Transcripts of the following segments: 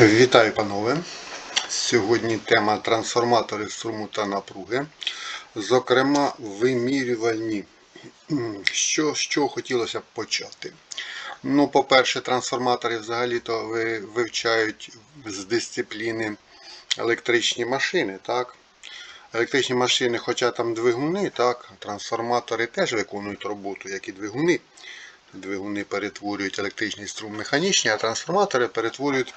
Вітаю, панове! Сьогодні тема трансформатори струму та напруги, зокрема, вимірювальні. Що, чого хотілося б почати? Ну, по-перше, трансформатори взагалі-то ви- вивчають з дисципліни електричні машини, так? Електричні машини, хоча там двигуни, так, трансформатори теж виконують роботу, як і двигуни. Двигуни перетворюють електричний струм в механічний, а трансформатори перетворюють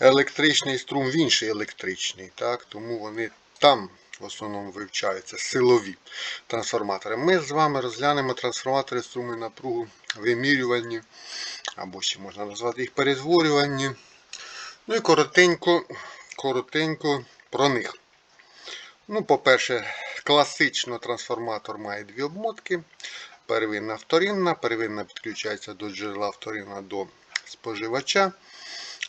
електричний струм в інший електричний. Так? Тому вони там в основному вивчаються силові трансформатори. Ми з вами розглянемо трансформатори струму напругу вимірювані, або ще можна назвати їх перетворювані. Ну і коротенько, коротенько про них. Ну, по-перше, класично трансформатор має дві обмотки. Первинна вторинна. Первинна підключається до джерела вторинна до споживача.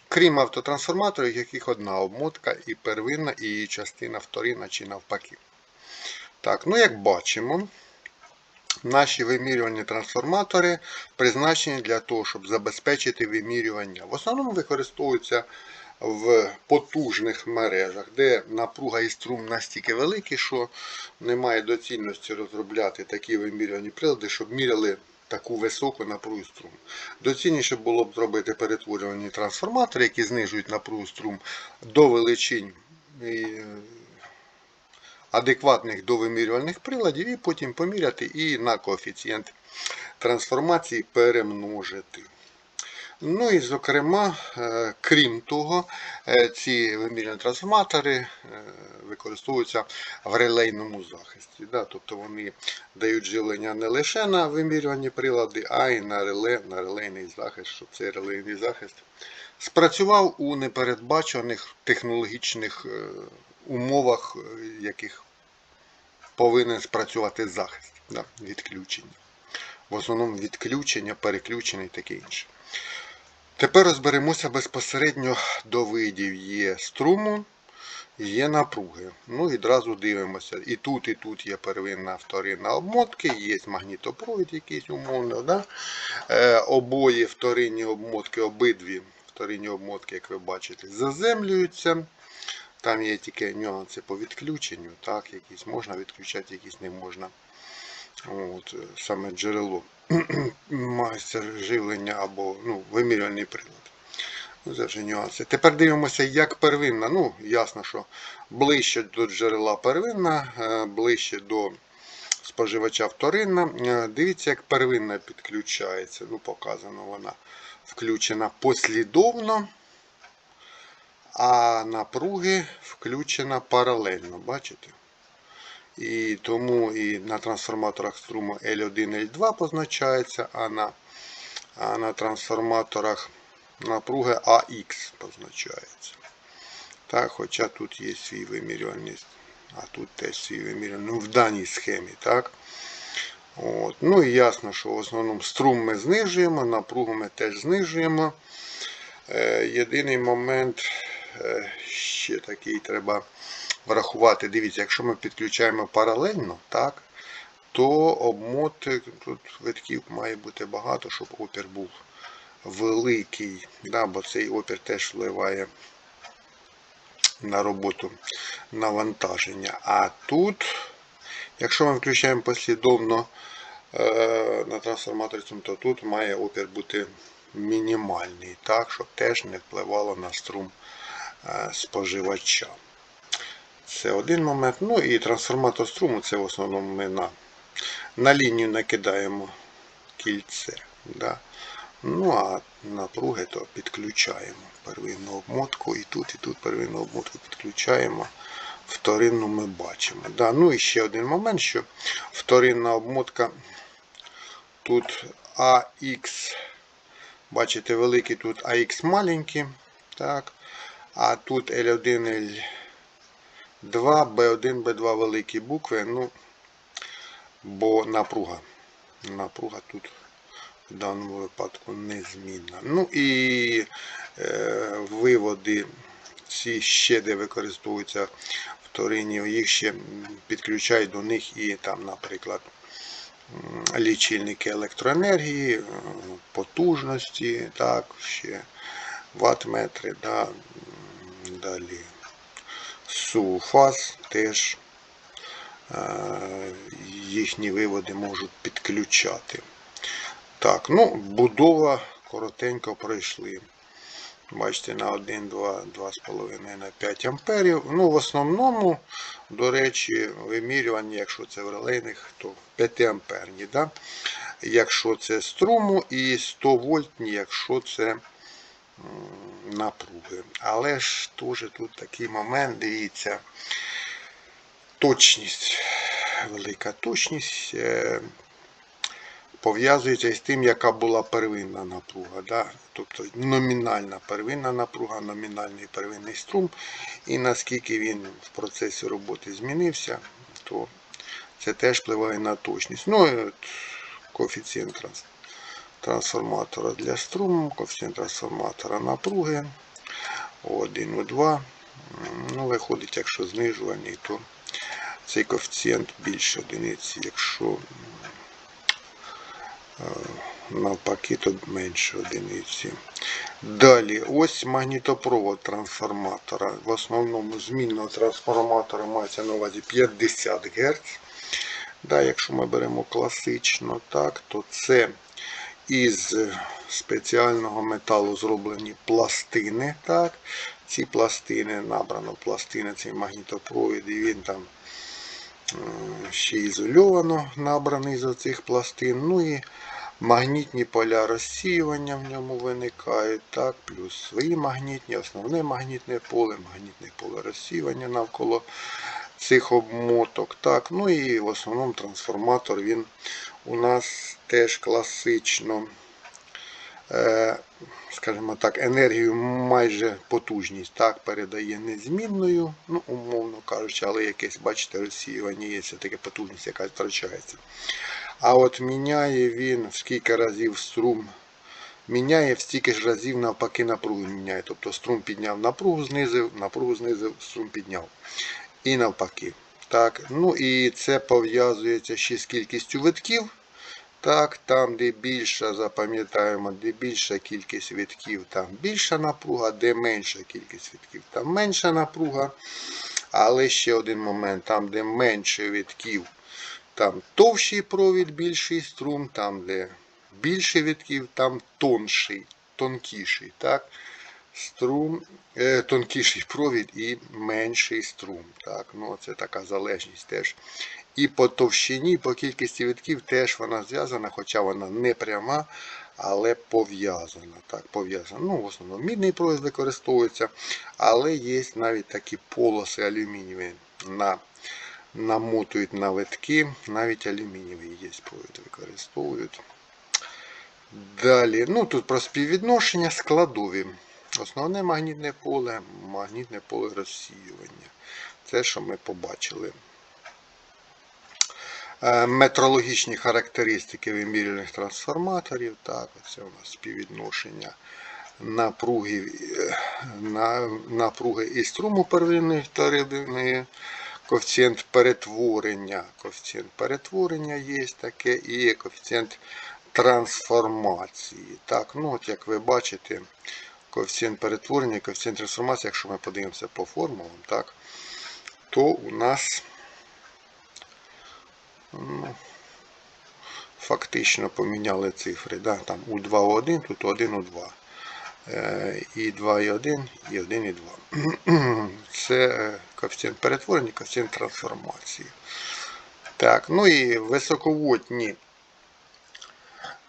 Крім автотрансформаторів, яких одна обмотка і первинна, і її частина вторинна чи навпаки. Так, ну як бачимо, наші вимірювальні трансформатори призначені для того, щоб забезпечити вимірювання. В основному використовуються в потужних мережах, де напруга і струм настільки великі, що немає доцільності розробляти такі вимірювальні прилади, щоб міряли таку високу напругу струм. Доцільніше було б зробити перетворювані трансформатори, які знижують напругу струм до величин е, адекватних до вимірювальних приладів, і потім поміряти і на коефіцієнт трансформації перемножити. Ну і, зокрема, е, крім того, е, ці вимірювальні трансформатори е, використовуються в релейному захисті. Да? Тобто вони дають живлення не лише на вимірювані прилади, а й на реле, на релейний захист, щоб цей релейний захист спрацював у непередбачених технологічних умовах, е, яких повинен спрацювати захист да? відключення. В основному відключення, переключення і таке інше. Тепер розберемося безпосередньо до видів є струму, є напруги. Ну і дивимося. І тут, і тут є первинна, вторинна обмотки, є магнітопровід якийсь умовно. Да? Е, обоє вторинні обмотки, обидві вторинні обмотки, як ви бачите, заземлюються. Там є тільки нюанси по відключенню, так, якісь можна відключати, якісь не можна. От, саме джерело мається живлення або ну, вимірювальний прилад. Ну, Це вже нюанси. Тепер дивимося, як первинна. Ну, ясно, що ближче до джерела первинна, е, ближче до споживача вторинна. Е, Дивіться, як первинна підключається. Ну, показано вона включена послідовно, а напруги включена паралельно. Бачите? І тому і на трансформаторах струму L1, L2 позначається, а на, а на трансформаторах напруги AX позначається. Так, Хоча тут є свій вимірювальний, а тут теж свій вимірювальний, ну, в даній схемі. так. От. Ну і ясно, що в основному струм ми знижуємо, напругу ми теж знижуємо. Е, єдиний момент е, ще такий треба врахувати. Дивіться, якщо ми підключаємо паралельно, так, то обмоти тут витків має бути багато, щоб опір був великий. Да, бо цей опір теж впливає на роботу навантаження. А тут, якщо ми включаємо послідовно е, на трансформаторі, то тут має опір бути мінімальний, так, щоб теж не впливало на струм е, споживача. Це один момент. Ну і трансформатор струму це в основному ми на, на лінію накидаємо кільце. Да. Ну а напруги то підключаємо первинну обмотку і тут, і тут первинну обмотку підключаємо. Вторинну ми бачимо. Да. Ну і ще один момент, що вторинна обмотка тут AX, бачите, великий тут AX маленький. Так. А тут L1, L 2, B1, B2 великі букви, ну, бо напруга. Напруга тут в даному випадку незмінна. Ну і е, виводи ці ще де використовуються вторинні, їх ще підключають до них і там, наприклад, лічильники електроенергії, е, потужності, так, ще ватт-метри, да, далі суфаз теж е, їхні виводи можуть підключати. Так, ну, будова коротенько пройшли. Бачите, на 1, 2, 2,5 на 5 амперів. Ну, в основному, до речі, вимірювання, якщо це в релейних, то 5 амперні. Да? Якщо це струму і 100 вольтні, якщо це напруги. Але ж теж тут такий момент, дивіться, точність, велика точність. е, пов'язується із тим, яка була первинна напруга. Да? Тобто номінальна первинна напруга, номінальний первинний струм. І наскільки він в процесі роботи змінився, то це теж впливає на точність. Ну, от коефіцієнт транс- трансформатора для струму, коефіцієнт трансформатора напруги. У1, У2. Ну, виходить, якщо знижуваний, то цей коефіцієнт більше одиниці. Якщо навпаки, то менше одиниці. Далі, ось магнітопровод трансформатора. В основному змінного трансформатора мається на увазі 50 Гц. Да, якщо ми беремо класично, так, то це із спеціального металу зроблені пластини. Так. Ці пластини набрано пластини, цей магнітопровід, і він там ще ізольовано набраний з оцих пластин. Ну і магнітні поля розсіювання в ньому виникають, так, плюс свої магнітні, основне магнітне поле, магнітне поле розсіювання навколо цих обмоток. Так, ну і в основному трансформатор він у нас теж класично, е, скажімо так, енергію майже потужність так, передає незмінною, ну, умовно кажучи, але якесь, бачите, розсіювання є, це таке потужність, яка втрачається. А от міняє він в скільки разів струм. Міняє в стільки ж разів навпаки напругу міняє. Тобто струм підняв напругу, знизив, напругу знизив, струм підняв. І навпаки. Так, ну і це пов'язується ще з кількістю витків. Так, там, де більша, запам'ятаємо, де більша кількість витків, там більша напруга, де менша кількість витків, там менша напруга. Але ще один момент, там, де менше витків, там товщий провід, більший струм, там, де більше витків, там тонший, тонкіший. Так? Струм, е, тонкіший провід і менший струм. Так? Ну, це така залежність теж. І по товщині, по кількості витків теж вона зв'язана, хоча вона не пряма, але пов'язана. Так, пов'язана. Ну, в основному мідний провід використовується, але є навіть такі полоси алюмінієві на намотують на витки, навіть алюмінієвий є провід використовують. Далі, ну тут про співвідношення складові. Основне магнітне поле, магнітне поле розсіювання. Це, що ми побачили. Е, Метрологічні характеристики вимірювальних трансформаторів. Так, це у нас співвідношення напруги, е, напруги і струму первинної та вторинної коефіцієнт перетворення. Коефіцієнт перетворення є таке, і коефіцієнт трансформації. Так, ну от як ви бачите, коефіцієнт перетворення і коефіцієнт трансформації, якщо ми подивимося по формулам, так, то у нас ну, фактично поміняли цифри. Да? Там у 2 у 1, тут 1 у 2. Е, І 2 і 1, і 1 і 2. Це е, коефіцієнт перетворення, коефіцієнт трансформації. Так, ну і високовольтні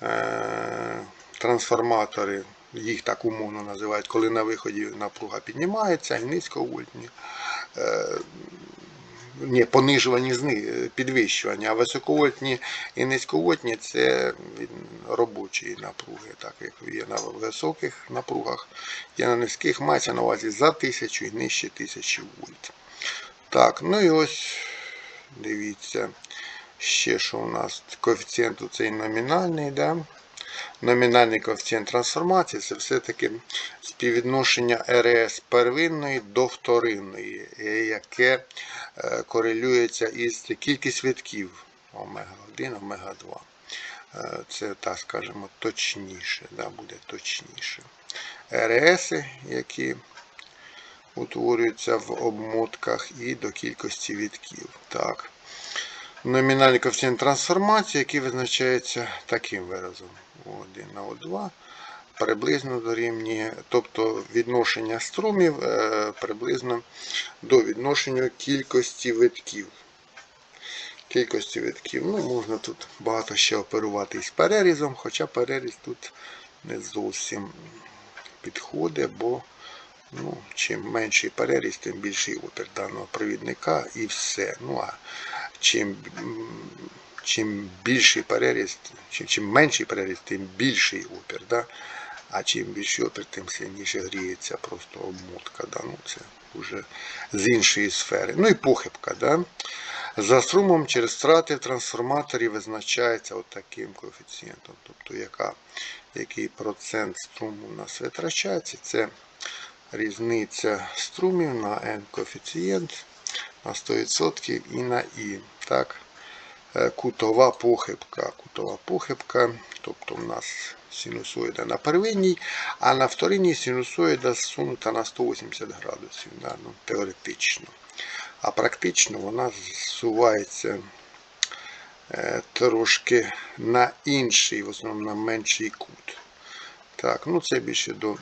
е, трансформатори, їх так умовно називають, коли на виході напруга піднімається, і низьковольтні. Е, ні, понижувані підвищування, а високовольтні і низьковольтні це від робочої напруги, так як є на високих напругах, є на низьких, мається на увазі за 1000 і нижче 1000 вольт. Так, ну і ось дивіться, ще що у нас коефіцієнт цей номінальний, да? Номінальний коефіцієнт трансформації це все-таки співвідношення РС первинної до вторинної, яке е, корелюється із кількістю витків омега-1, омега-2. Е, Це, так скажемо, точніше, да, буде точніше. РС, які утворюються в обмотках, і до кількості вітків. Так. Номінальний коефіцієнт трансформації, який визначається таким виразом. О1 на О2 приблизно дорівнює, тобто відношення струмів е, приблизно до відношення кількості витків. Кількості витків. Ну, можна тут багато ще оперувати із перерізом, хоча переріз тут не зовсім підходить, бо ну, чим менший переріз, тим більший опір даного провідника і все. Ну, а чим, чим більший переріз, чим, чим менший переріз, тим більший опір. Да? А чим більший опір, тим сильніше гріється просто обмотка. Да? Ну, це вже з іншої сфери. Ну і похибка. Да? За струмом через втрати в трансформаторі визначається таким коефіцієнтом. Тобто яка, який процент струму у нас витрачається, це різниця струмів на n коефіцієнт на 100% і на і. Так? Е, Кутова похибка. Кутова похибка, тобто у нас синусоїда на первинній, а на вторинній синусоїда зсунута на 180 градусів, да? ну, теоретично. А практично вона зсувається е, трошки на інший, в основному на менший кут. Так, ну це більше до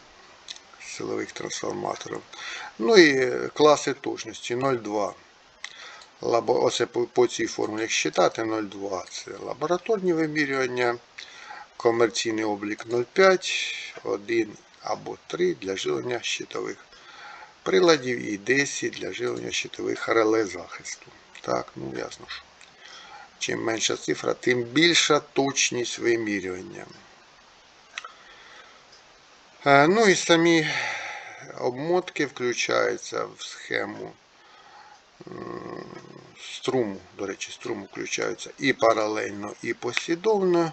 силових трансформаторів. Ну і класи точності 0,2. Оце по, цій формулі, як считати, 0,2 це лабораторні вимірювання, комерційний облік 0,5, 1 або 3 для жилення щитових приладів і 10 для жилення щитових реле захисту. Так, ну ясно що. Чим менша цифра, тим більша точність вимірювання. Е, Ну і самі обмотки включаються в схему струму. До речі, струм включаються і паралельно, і послідовно.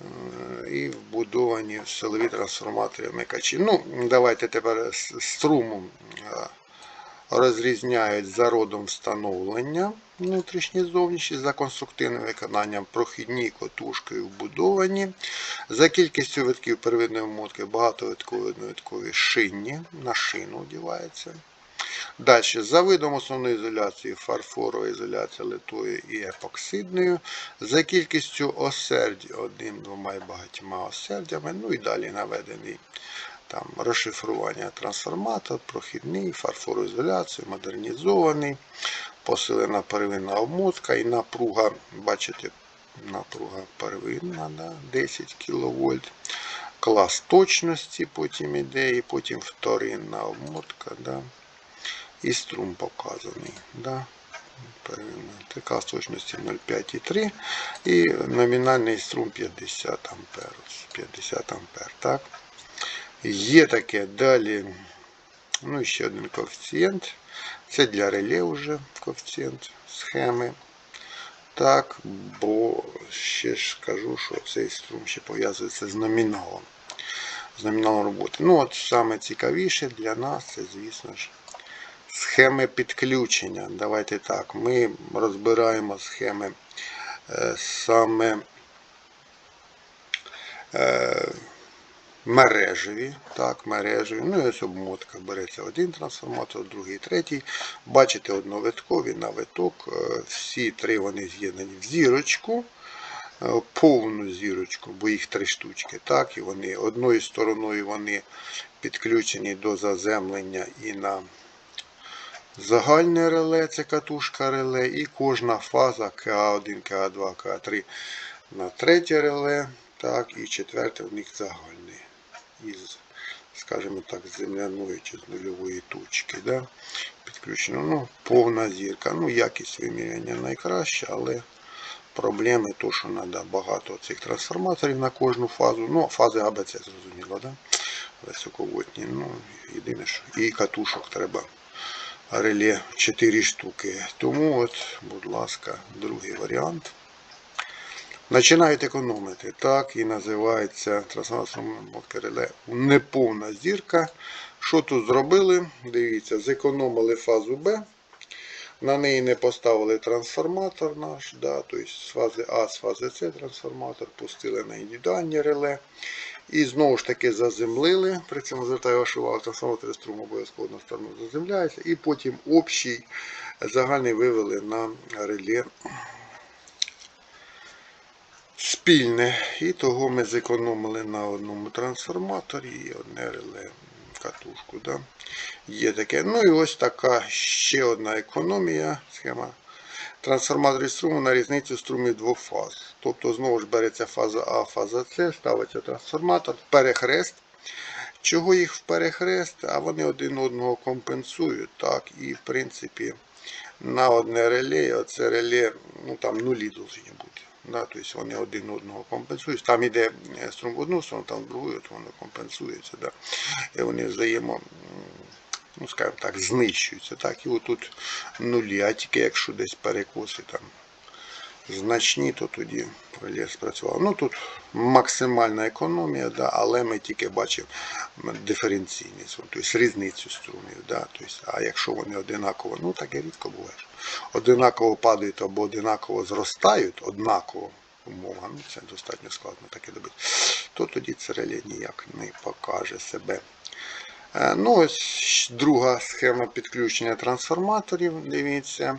е, І вбудовані в силові трансформатори вмикачі. Ну, давайте тепер струмом е, розрізняють за родом встановлення внутрішні зовнішні, за конструктивним виконанням прохідні котушки вбудовані, за кількістю витків первинної обмотки багатовиткові шинні, на шину одівається. Далі, за видом основної ізоляції фарфорова ізоляція литою і епоксидною, за кількістю осердь одним, двома і багатьма осердями, ну і далі наведений там розшифрування трансформатор, прохідний, фарфороізоляція, модернізований, посилена первинна обмотка і напруга, бачите, напруга первинна да, 10 кВт. Клас точності потім іде, і потім вторинна обмотка. Да, і струм показаний. Да. Первинна. Це 0,5,3 і номінальний струм 50 ампер. 50 ампер. Так. Є таке далі. Ну ще один коефіцієнт. Це для реле вже коефіцієнт схеми. Так, бо ще ж кажу, що цей струм ще пов'язується з номіналом. З номіналом роботи. Ну, от саме цікавіше для нас це, звісно ж, схеми підключення. Давайте так. Ми розбираємо схеми е, саме. Е, мережеві, так, мережеві. Ну ось обмотка. Береться один трансформатор, другий, третій. Бачите, одновиткові на виток. Е, Всі три вони з'єднані в зірочку, повну зірочку, бо їх три штучки. Так, і вони одною стороною вони підключені до заземлення і на загальне реле, це катушка реле, і кожна фаза КА1, КА2, КА3 на третє реле. Так, і четверте в них загальне із, скажімо так, земляної чи з нульової точки. Да? Підключено. Ну, повна зірка. Ну, якість виміряння найкраща, але проблеми то, що треба багато цих трансформаторів на кожну фазу. Ну, фази АБЦ зрозуміло, да? високовольтні. Ну, єдине, що і катушок треба. Реле 4 штуки. Тому от, будь ласка, другий варіант. Починають економити. Так і називається трансформаторна реле неповна зірка. Що тут зробили? Дивіться, зекономили фазу Б. На неї не поставили трансформатор наш, да, тобто з фази А, з фази С трансформатор, пустили на індивідуальні реле. І знову ж таки заземлили. При цьому звертаю вашу увагу, трансформатори струму обов'язково на сторону заземляються. І потім общий загальний вивели на реле спільне. І того ми зекономили на одному трансформаторі і одне реле катушку. Да? Є таке. Ну і ось така ще одна економія схема. Трансформаторів струму на різницю струмів двох фаз. Тобто знову ж береться фаза А, фаза С, ставиться трансформатор, перехрест. Чого їх в перехрест, а вони один одного компенсують. Так, і в принципі на одне реле, оце реле, ну там нулі повинні бути. Да, тобто вони один одного компенсують. Там йде е, струм в одну сторону, там в другу, от воно компенсується. Да. І вони взаємо, ну скажімо так, знищуються. Так, і отут нулі, а тільки якщо десь перекоси там значні, то тоді реле спрацював. Ну тут максимальна економія, да, але ми тільки бачимо диференційність, тобто різницю струмів. Да, тобто, а якщо вони одинаково, ну таке рідко буває. Одинаково падають або одинаково зростають, однаково умова, ну це достатньо складно таке добити, то тоді це реле ніяк не покаже себе. Е, Ну, ось друга схема підключення трансформаторів. Дивіться,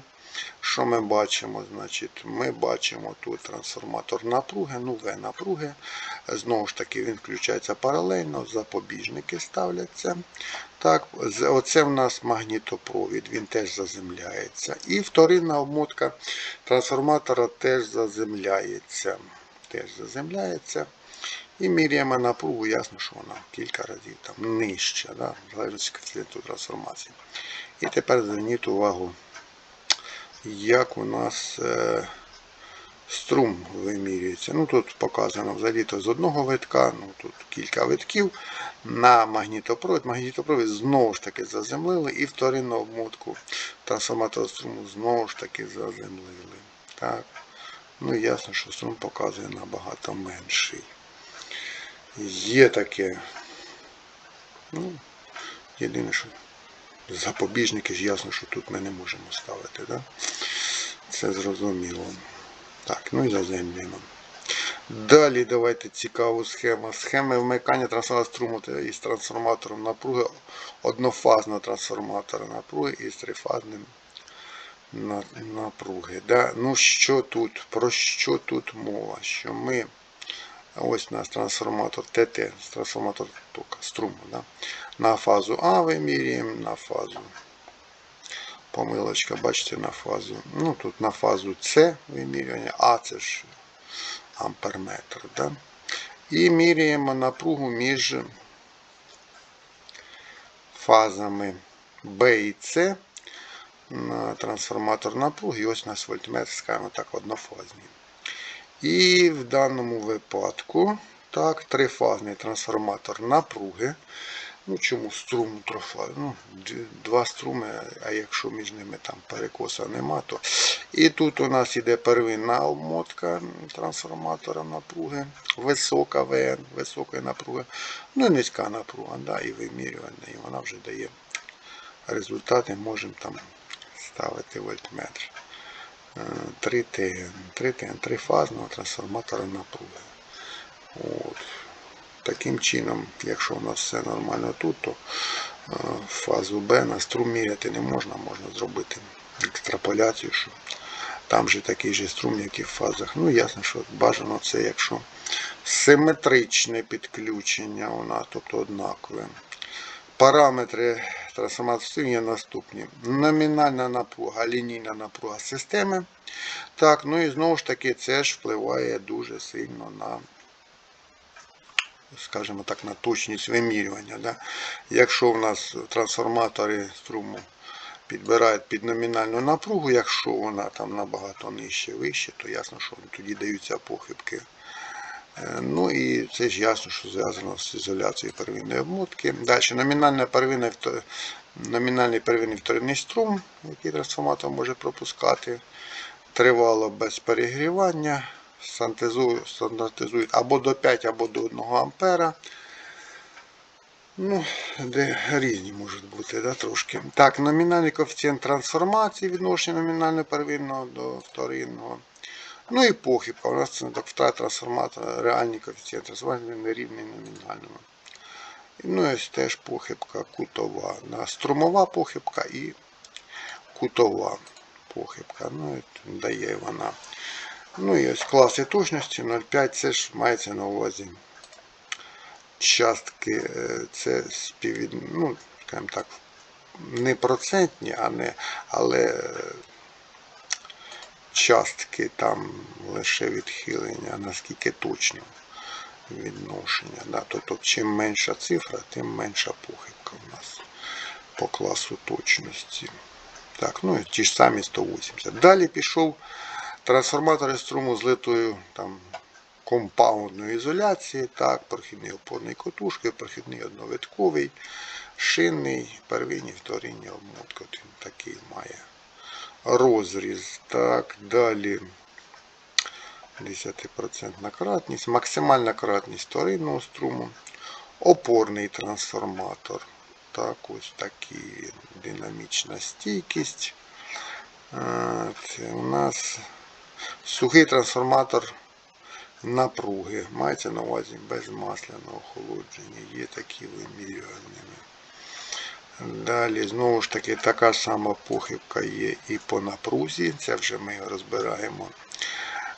що ми бачимо. Значить, Ми бачимо тут трансформатор напруги, ну В напруги. Знову ж таки, він включається паралельно, запобіжники ставляться. Так, Оце в нас магнітопровід, він теж заземляється. І вторинна обмотка трансформатора теж заземляється. Теж заземляється. І міряємо напругу, ясно, що вона кілька разів там нижча, да, в залежності від трансформації. І тепер зверніть увагу, як у нас е, струм вимірюється. Ну, тут показано взагалі то з одного витка, ну тут кілька витків на магнітопровід. Магнітопровід знову ж таки заземлили і вторинну обмотку трансформатора струму знову ж таки заземлили. Так. Ну ясно, що струм показує набагато менший. Є таке. Ну, єдине, що запобіжники ж ясно, що тут ми не можемо ставити. Да? Це зрозуміло. Так, ну і заземлюємо. Далі давайте цікаву схему. Схеми вмикання трансформатора із трансформатором напруги однофазного трансформатора напруги із трифазним напруги. Да? Ну що тут? Про що тут мова? Що ми Ось у нас трансформатор ТТ, трансформатор тока, струму. Да? На фазу А вимірюємо, на фазу. Помилочка, бачите, на фазу. Ну тут на фазу С вимірювання, А це ж амперметр. Да? І міряємо напругу між фазами Б і С трансформатор напруги. Ось у нас вольтметр, скажімо так, однофазний. І в даному випадку, так, трифазний трансформатор напруги. Ну, чому струм трофа? Ну, два струми, а якщо між ними там перекоса нема, то. І тут у нас іде первинна обмотка трансформатора напруги, висока ВН, високої напруги, ну і низька напруга, да, і вимірювання, і вона вже дає результати, можемо там ставити вольтметр. 3 ТН, 3 ТН, трифазного трансформатора напруги. От. Таким чином, якщо у нас все нормально тут, то е, фазу Б на струм міряти не можна, можна зробити екстраполяцію, що там же такий же струм, як і в фазах. Ну, ясно, що бажано це, якщо симетричне підключення у нас, тобто однакове. Параметри трансформації наступні. Номінальна напруга, лінійна напруга системи. Так, ну і знову ж таки це ж впливає дуже сильно на, скажімо так, на точність вимірювання. Да? Якщо в нас трансформатори струму підбирають під номінальну напругу, якщо вона там набагато нижче, вище, то ясно, що тоді даються похибки. Е, Ну і це ж ясно, що зв'язано з ізоляцією первинної обмотки. Далі номінальна первинна, номінальний первинний вторинний струм, який трансформатор може пропускати. Тривало без перегрівання. Стандартизують або до 5, або до 1 ампера. Ну, де різні можуть бути, да, трошки. Так, номінальний коефіцієнт трансформації відношення номінального первинного до вторинного. Ну і похибка. У нас це так втрата трансформатора, реальний коефіцієнт трансформатора нерівний номінальному. Ну і ось теж похибка кутова. Струмова похибка і кутова похибка. Ну, і дає вона. Ну і ось класи точності 0,5 це ж мається на увазі. Частки е, це співвід... ну, скажімо так, не процентні, а не, але е, частки там лише відхилення, наскільки точно відношення. Да? Тобто, чим менша цифра, тим менша похибка у нас по класу точності. Так, ну ті ж самі 180. Далі пішов трансформатори струму з литою там, компаундної ізоляції, так, прохідний опорний котушки, прохідний одновитковий, шинний, первинні, вторинні обмотки. Такий має розріз. Так, далі 10% кратність, максимальна кратність вторинного струму, опорний трансформатор. Так, ось такий динамічна стійкість. Е, Це у нас сухий трансформатор напруги. Мається на увазі без масляного охолодження. Є такі вимірювальними. Далі, знову ж таки, така сама похибка є і по напрузі. Це вже ми розбираємо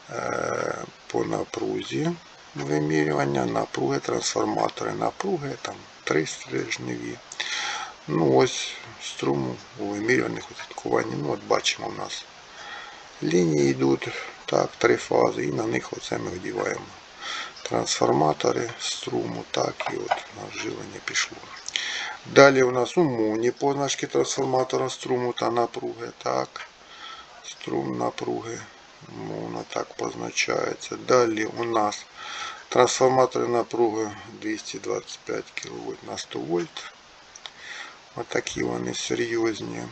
е, по напрузі вимірювання, напруги, трансформатори напруги, там три стрижневі. Ну ось струму у вимірюваних услідкуванні. Ну от бачимо у нас лінії йдуть, так, три фази, і на них оце ми вдіваємо трансформатори струму, так, і от у нас живлення пішло. Далі у нас умовні позначки трансформатора струму та напруги. Так. Струм напруги. Умовно так позначається. Далі у нас трансформатори напруги 225 кВт на 100 вольт. Отакі вони серйозні.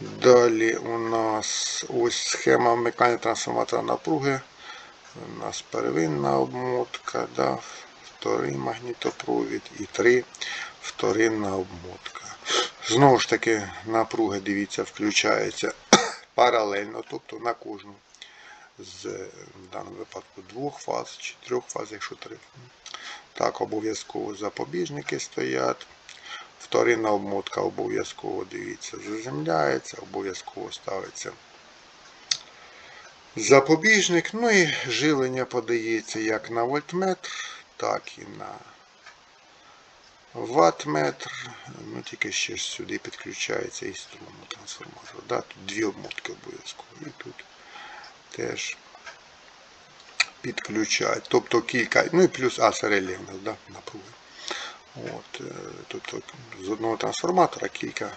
Далі у нас ось схема вмикання трансформатора напруги. У нас первинна обмотка, да, вторий магнітопровід і три вторинна обмотка. Знову ж таки, напруга, дивіться, включається паралельно, тобто на кожну з в даному випадку двох фаз чи трьох фаз, якщо три. Так, обов'язково запобіжники стоять. Вторинна обмотка обов'язково дивіться, заземляється, обов'язково ставиться запобіжник. Ну і живлення подається як на вольтметр, так і на ваттметр. Ну, тільки ще сюди підключається і струм трансформатор. Да, тут дві обмотки обов'язково. І тут теж підключають. Тобто кілька, ну і плюс а, це нас, да, напруги. От, е, тобто з одного трансформатора кілька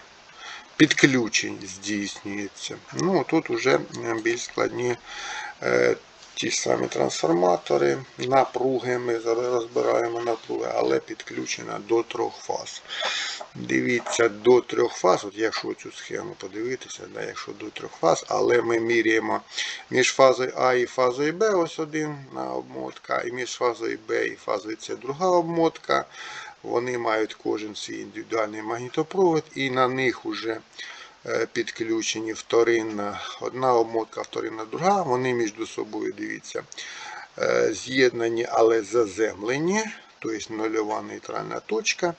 підключень здійснюється. Ну, тут вже більш складні е, ті самі трансформатори, напруги. Ми зараз розбираємо напруги, але підключена до трьох фаз. Дивіться, до трьох фаз, от якщо цю схему подивитися, да, якщо до трьох фаз, але ми міряємо між фазою А і фазою Б, ось один обмотка, і між фазою Б і фазою С друга обмотка. Вони мають кожен свій індивідуальний магнітопровод, і на них вже е, підключені вторинна, одна обмотка, вторинна друга. Вони між собою, дивіться, е, з'єднані, але заземлені, тобто нульова нейтральна точка.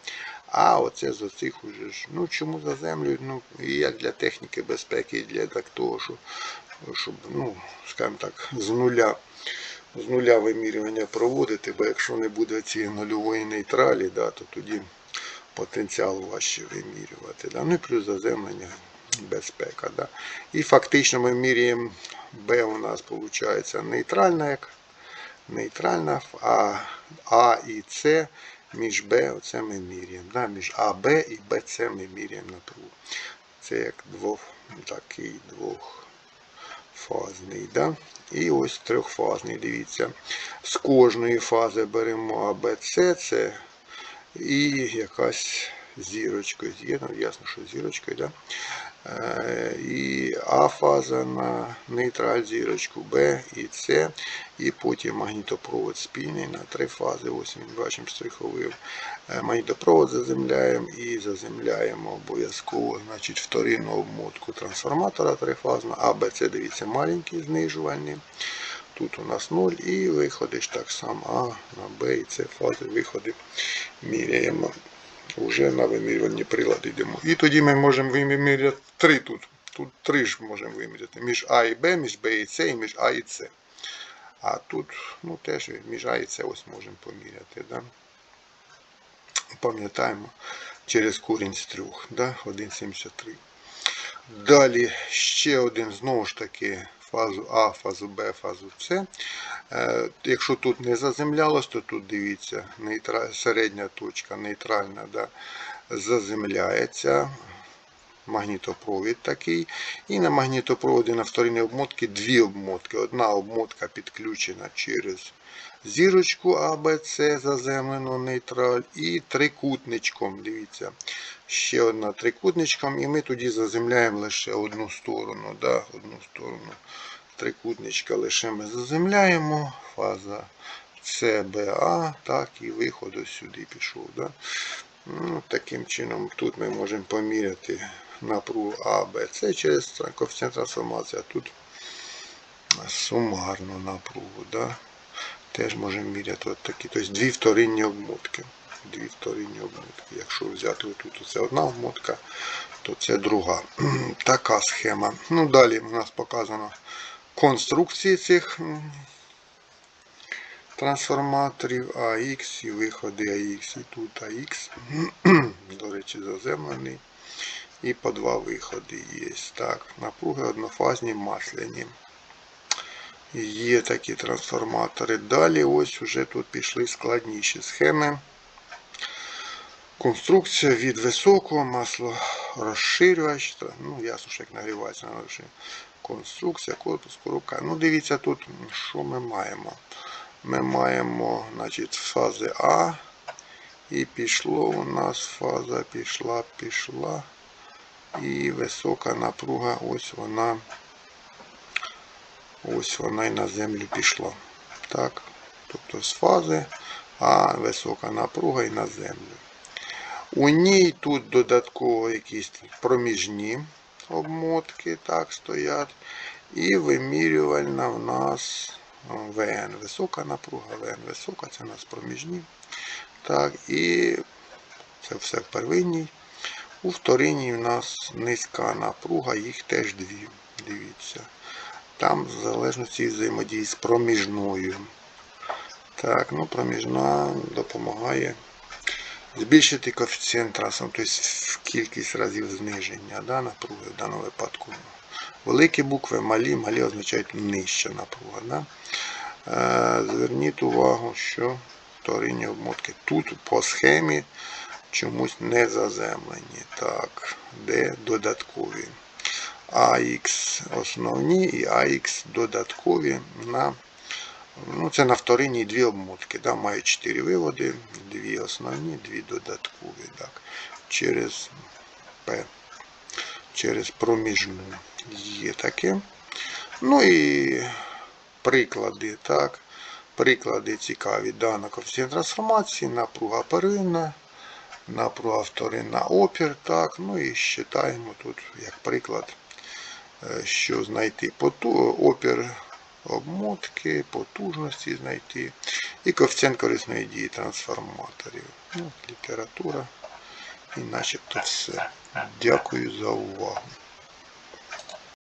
А оце з оцих уже ж. Ну чому заземлюють? Ну, і як для техніки безпеки, і для так того, що, щоб, ну, скажімо так, з нуля з нуля вимірювання проводити, бо якщо не буде цієї нульової нейтралі, да, то тоді потенціал важче вимірювати. Да. Ну і плюс заземлення безпека. Да. І фактично ми міряємо B у нас виходить нейтральна, як нейтральна, а А і С між Б оце ми міряємо. Да. Між АБ і БЦ ми міряємо напругу. Це як двох, такий двохфазний. Да? І ось трьохфазний, дивіться. З кожної фази беремо АБЦ, це і якась зірочкою ясно, що зірочкою, да? Е, і А фаза на нейтраль зірочку, Б і С, і потім магнітопровод спільний на три фази. Ось він бачимо штриховив. Е, Магнітопровод заземляємо і заземляємо обов'язково значить, вторинну обмотку трансформатора трифазна. А, Б, С, дивіться, маленький знижувальний. Тут у нас 0 і виходиш так само А на Б і С фази виходи міряємо. Вже на вимірювальні прилади йдемо. І тоді ми можемо виміряти три тут. Тут три ж можемо виміряти. Між А і Б, між Б і С і між А і С. А тут ну, теж між А і С ось можемо поміряти. Да? Пам'ятаємо через корінь з трьох. Да? 1,73. Далі ще один, знову ж таки, фазу А, фазу Б, фазу С. Е, Якщо тут не заземлялось, то тут дивіться, середня точка нейтральна да, заземляється. Магнітопровід такий. І на магнітопроводі на вторинній обмотці дві обмотки. Одна обмотка підключена через зірочку АБЦ заземлену нейтраль і трикутничком. Дивіться, ще одна трикутничком, і ми тоді заземляємо лише одну сторону. Да, одну сторону трикутничка лише ми заземляємо. Фаза ЦБА, так, і виход ось сюди пішов. Да. Ну, таким чином тут ми можемо поміряти напругу А, Б, С через коефіцієнт трансформації, а тут сумарну напругу. Да? Теж можемо міряти от такі. Тобто дві вторинні обмотки. Дві вторинні обмотки. Якщо взяти тут це одна обмотка, то це друга. Така схема. Ну, Далі у нас показано конструкції цих трансформаторів AX і виходи AX. І тут AX, до речі, заземлений. І по два виходи є. Так, напруги однофазні масляні. Є такі трансформатори. Далі ось вже тут пішли складніші схеми. Конструкція від високого масло розширювач. Ну, ясно, що як нагрівається на розширювач. Конструкція, корпус, коробка. Ну, дивіться тут, що ми маємо. Ми маємо значить, фази А. І пішло у нас фаза пішла, пішла. І висока напруга, ось вона. Ось вона і на землю пішла. Так. Тобто з фази, а висока напруга і на землю. У ній тут додатково якісь проміжні обмотки так стоять. І вимірювальна в нас ВН. Висока напруга, ВН висока, це у нас проміжні. Так, і це все в первинній. У вторинній у нас низька напруга, їх теж дві. Дивіться. Там в залежності взаємодії з проміжною. Так, ну проміжна допомагає збільшити коефіцієнт трасом, тобто в кількість разів зниження да, напруги в даному випадку. Великі букви, малі, малі означають нижча напруга. Да? Е, зверніть увагу, що вторинні обмотки тут по схемі чомусь не заземлені. Так, де додаткові. AX основні і AX додаткові на ну це на вторинній дві обмотки. Да, Має 4 виводи, дві основні, дві додаткові. Так, Через P, через проміжну є таке. Ну і приклади. так, Приклади цікаві. Дана коефіцієнт трансформації, напруга первинна, напруга вторинна опір. так, Ну і считаємо тут, як приклад, е, що знайти поту, опір обмотки, потужності знайти і коефіцієнт корисної дії трансформаторів. Ну, Література і начебто все. Дякую за увагу.